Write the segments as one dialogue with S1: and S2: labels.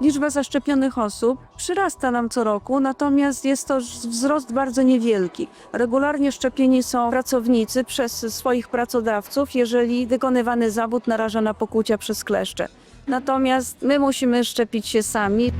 S1: Liczba zaszczepionych osób przyrasta nam co roku, natomiast jest to wzrost bardzo niewielki. Regularnie szczepieni są pracownicy przez swoich pracodawców, jeżeli wykonywany zawód naraża na pokłucia przez kleszcze. Natomiast my musimy szczepić się sami.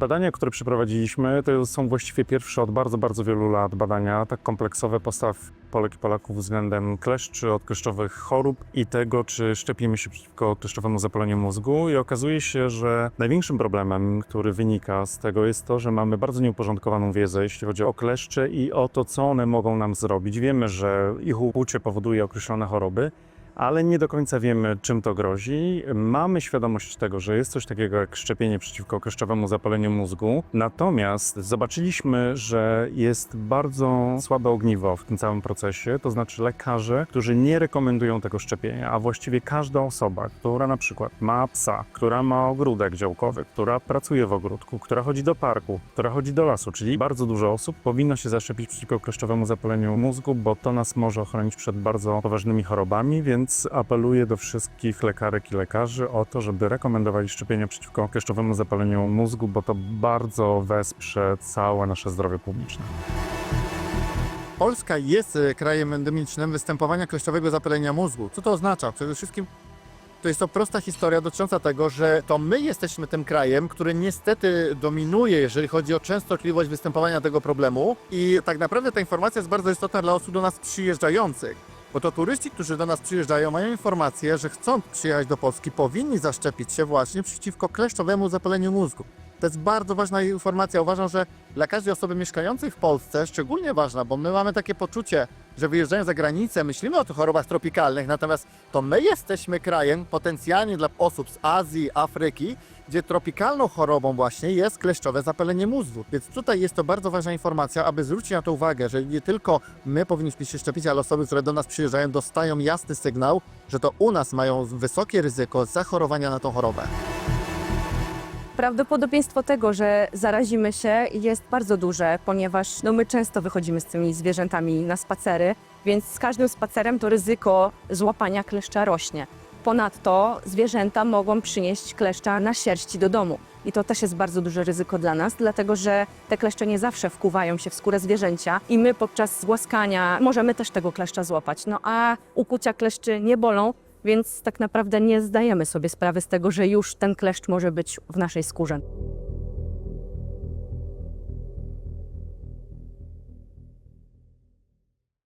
S2: Badania, które przeprowadziliśmy, to są właściwie pierwsze od bardzo, bardzo wielu lat badania, tak kompleksowe postaw Polek i Polaków względem kleszczy, odkleszczowych chorób i tego, czy szczepimy się przeciwko kleszczowemu zapaleniu mózgu. I okazuje się, że największym problemem, który wynika z tego, jest to, że mamy bardzo nieuporządkowaną wiedzę, jeśli chodzi o kleszcze i o to, co one mogą nam zrobić. Wiemy, że ich ukłucie powoduje określone choroby, ale nie do końca wiemy, czym to grozi. Mamy świadomość tego, że jest coś takiego jak szczepienie przeciwko kleszczowemu zapaleniu mózgu, natomiast zobaczyliśmy, że jest bardzo słabe ogniwo w tym całym procesie, to znaczy lekarze, którzy nie rekomendują tego szczepienia, a właściwie każda osoba, która na przykład ma psa, która ma ogródek działkowy, która pracuje w ogródku, która chodzi do parku, która chodzi do lasu, czyli bardzo dużo osób powinno się zaszczepić przeciwko kleszczowemu zapaleniu mózgu, bo to nas może ochronić przed bardzo poważnymi chorobami, więc apeluję do wszystkich lekarek i lekarzy o to, żeby rekomendowali szczepienia przeciwko kleszczowemu zapaleniu mózgu, bo to bardzo wesprze całe nasze zdrowie publiczne.
S3: Polska jest e, krajem endemicznym występowania kleszczowego zapalenia mózgu. Co to oznacza? Przede wszystkim to jest to prosta historia dotycząca tego, że to my jesteśmy tym krajem, który niestety dominuje, jeżeli chodzi o częstotliwość występowania tego problemu i tak naprawdę ta informacja jest bardzo istotna dla osób do nas przyjeżdżających. Bo to turyści, którzy do nas przyjeżdżają, mają informację, że chcąc przyjechać do Polski, powinni zaszczepić się właśnie przeciwko kleszczowemu zapaleniu mózgu. To jest bardzo ważna informacja. Uważam, że dla każdej osoby mieszkającej w Polsce szczególnie ważna, bo my mamy takie poczucie, że wyjeżdżając za granicę, myślimy o tych chorobach tropikalnych, natomiast to my jesteśmy krajem potencjalnie dla osób z Azji, Afryki, gdzie tropikalną chorobą właśnie jest kleszczowe zapalenie mózgu. Więc tutaj jest to bardzo ważna informacja, aby zwrócić na to uwagę, że nie tylko my powinniśmy się szczepić, ale osoby, które do nas przyjeżdżają, dostają jasny sygnał, że to u nas mają wysokie ryzyko zachorowania na tą chorobę.
S4: Prawdopodobieństwo tego, że zarazimy się jest bardzo duże, ponieważ no, my często wychodzimy z tymi zwierzętami na spacery, więc z każdym spacerem to ryzyko złapania kleszcza rośnie. Ponadto zwierzęta mogą przynieść kleszcza na sierści do domu. I to też jest bardzo duże ryzyko dla nas, dlatego że te kleszcze nie zawsze wkuwają się w skórę zwierzęcia i my podczas głaskania możemy też tego kleszcza złapać. No a ukucia kleszczy nie bolą, więc tak naprawdę nie zdajemy sobie sprawy z tego, że już ten kleszcz może być w naszej skórze.